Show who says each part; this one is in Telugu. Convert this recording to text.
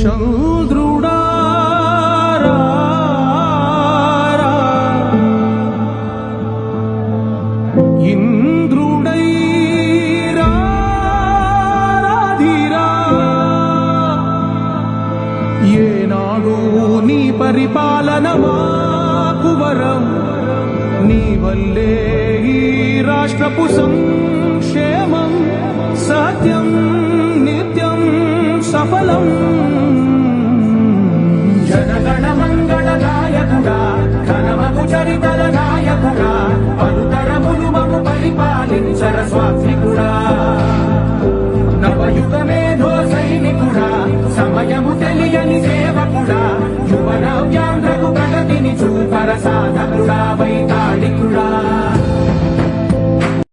Speaker 1: చంద్రుడా ఇంద్రుడై రా, ఏనాడు నీ పరిపాలన మాకు వరం నీ వల్లే ఈ రాష్ట్రపు సంక్షేమం పరిమళ నాయకుడా పలుతరములు మము పరిపాలించర స్వాత్మికుడా నవయుగ మేధో సైనికుడా సమయము తెలియని సేవకుడా యువనవ్యాంధ్రకు ప్రగతిని చూపర సాధకుడా వైత